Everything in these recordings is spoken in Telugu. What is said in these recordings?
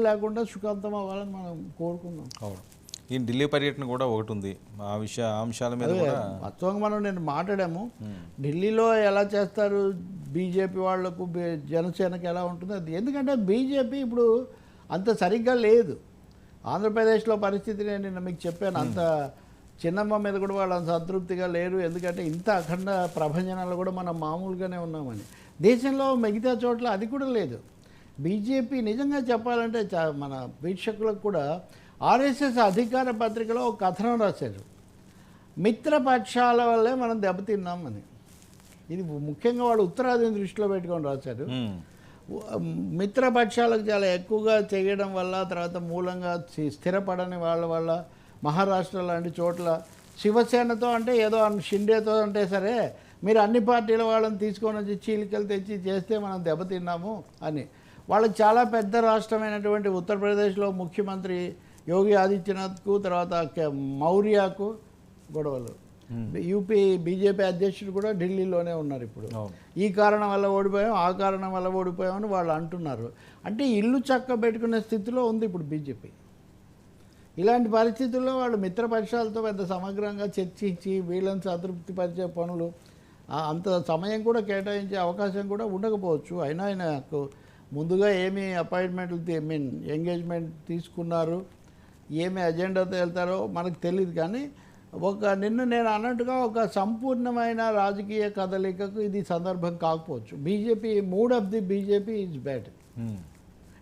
లేకుండా సుఖాంతం అవ్వాలని మనం కోరుకుందాం. అవును. ఈ ఢిల్లీ పర్యటన కూడా ఒకటి ఉంది ఆ విషయ అంశాల మీద కూడా వాస్తవంగా మనం నేను మాట్లాడాము. ఢిల్లీలో ఎలా చేస్తారు? బీజేపీ వాళ్ళకు జనసేనకి ఎలా ఉంటుంది అది. ఎందుకంటే బీజేపీ ఇప్పుడు అంత సరిగ్గా లేదు. ఆంధ్రప్రదేశ్లో పరిస్థితి నేను నిన్న మీకు చెప్పాను. అంత చిన్నమ్మ మీద కూడా వాళ్ళు అంత సంతృప్తిగా లేరు. ఎందుకంటే ఇంత అఖండ ప్రభంజనాలు కూడా మనం మామూలుగానే ఉన్నామని. దేశంలో మిగతా చోట్ల అది కూడా లేదు. బీజేపీ నిజంగా చెప్పాలంటే చా- మన వీక్షకులకు కూడా ఆర్ఎస్ఎస్ అధికార పత్రికలో ఒక కథనం రాశారు. మిత్రపక్షాల వల్లే మనం దెబ్బతిన్నామని ఇది ముఖ్యంగా వాళ్ళు ఉత్తరాదిని దృష్టిలో పెట్టుకొని రాశారు. మిత్రపక్షాలకు చాలా ఎక్కువగా చేయడం వల్ల తర్వాత మూలంగా స్థి- స్థిరపడని వాళ్ళ వల్ల మహారాష్ట్ర లాంటి చోట్ల శివసేనతో అంటే ఏదో షిండేతో అంటే సరే మీరు అన్ని పార్టీల వాళ్ళని తీసుకొని వచ్చి చీలికలు తెచ్చి చేస్తే మనం దెబ్బతిన్నాము అని. వాళ్ళకి చాలా పెద్ద రాష్ట్రమైనటువంటి ఉత్తరప్రదేశ్లో ముఖ్యమంత్రి యోగి ఆదిత్యనాథ్కు తర్వాత మౌర్యకు గొడవలు. యూపీ బీజేపీ అధ్యక్షుడు కూడా ఢిల్లీలోనే ఉన్నారు ఇప్పుడు. ఈ కారణం వల్ల ఓడిపోయాం ఆ కారణం వల్ల ఓడిపోయామని వాళ్ళు అంటున్నారు. అంటే ఇల్లు చక్క పెట్టుకునే స్థితిలో ఉంది ఇప్పుడు బీజేపీ. ఇలాంటి పరిస్థితుల్లో వాళ్ళు మిత్రపక్షాలతో పెద్ద సమగ్రంగా చర్చించి వీళ్ళని సంతృప్తిపరిచే పనులు అంత సమయం కూడా కేటాయించే అవకాశం కూడా ఉండకపోవచ్చు. అయినా ఆయనకు ముందుగా ఏమి అపాయింట్మెంట్లు ఐ మీన్ ఎంగేజ్మెంట్ తీసుకున్నారు ఏమి అజెండాతో వెళ్తారో మనకు తెలియదు కానీ ఒక నిన్న నేను అన్నట్టుగా ఒక సంపూర్ణమైన రాజకీయ కదలికకు ఇది సందర్భం కాకపోవచ్చు. BJP mood of the BJP is bad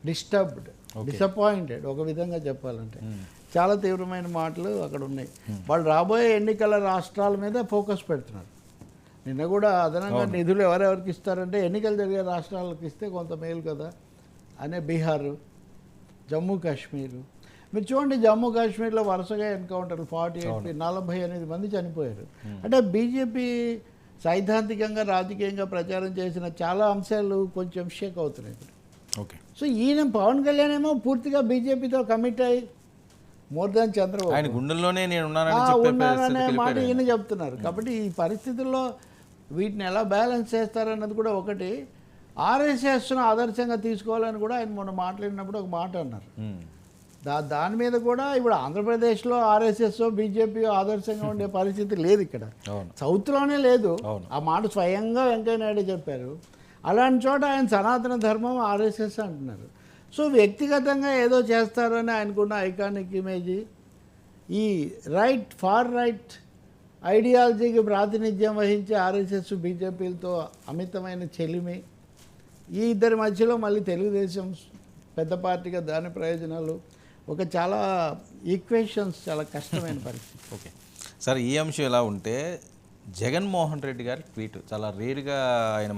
disturbed disappointed ఒక విధంగా చెప్పాలంటే. చాలా తీవ్రమైన మాటలు అక్కడ ఉన్నాయి. వాళ్ళు రాబోయే ఎన్నికల రాష్ట్రాల మీద ఫోకస్ పెడుతున్నారు. నిన్న కూడా అదనంగా నిధులు ఎవరెవరికి ఇస్తారంటే ఎన్నికలు జరిగే రాష్ట్రాలకు ఇస్తే కొంత మేలు కదా అనే బీహారు జమ్మూ కాశ్మీరు. మీరు చూడండి జమ్మూ కాశ్మీర్లో వరుసగా ఎన్కౌంటర్లు ఫార్టీ ఎయిట్ నలభై ఎనిమిది మంది చనిపోయారు. అంటే బీజేపీ సైద్ధాంతికంగా రాజకీయంగా ప్రచారం చేసిన చాలా అంశాలు కొంచెం షేక్ అవుతున్నాయి ఇప్పుడు. ఓకే. సో ఈయన పవన్ కళ్యాణ్ ఏమో పూర్తిగా బీజేపీతో కమిట్ అయ్యి మోర్ దాన్ చంద్రబాబు. ఆయన గుండెల్లోనే నేను ఉన్నానని మాట ఈయన చెప్తున్నారు. కాబట్టి ఈ పరిస్థితుల్లో వీటిని ఎలా బ్యాలెన్స్ చేస్తారన్నది కూడా ఒకటి. ఆర్ఎస్ఎస్ను ఆదర్శంగా తీసుకోవాలని కూడా ఆయన మొన్న మాట్లాడినప్పుడు ఒక మాట అన్నారు. దా దాని మీద కూడా ఇప్పుడు ఆంధ్రప్రదేశ్లో ఆర్ఎస్ఎస్ బీజేపీ ఆదర్శంగా ఉండే పరిస్థితి లేదు ఇక్కడ. సౌత్లోనే లేదు. ఆ మాట స్వయంగా వెంకయ్య నాయుడు చెప్పారు. అలాంటి చోట ఆయన సనాతన ధర్మం ఆర్ఎస్ఎస్ అంటున్నారు. సో వ్యక్తిగతంగా ఏదో చేస్తారని ఆయనకున్న ఐకానిక్ ఇమేజ్ ఈ రైట్ ఫార్ రైట్ ఐడియాలజీకి ప్రాతినిధ్యం వహించే ఆర్ఎస్ఎస్ బీజేపీలతో అమితమైన చెలిమి. ఈ ఇద్దరి మధ్యలో మళ్ళీ తెలుగుదేశం పెద్ద పార్టీగా దాని ప్రయోజనాలు. ఒక చాలా ఈక్వేషన్స్ చాలా కష్టమైన పరిస్థితి. ఓకే. సరే ఈ అంశం ఎలా ఉంటే జగన్మోహన్ రెడ్డి గారి ట్వీట్ చాలా రేరుగా ఆయన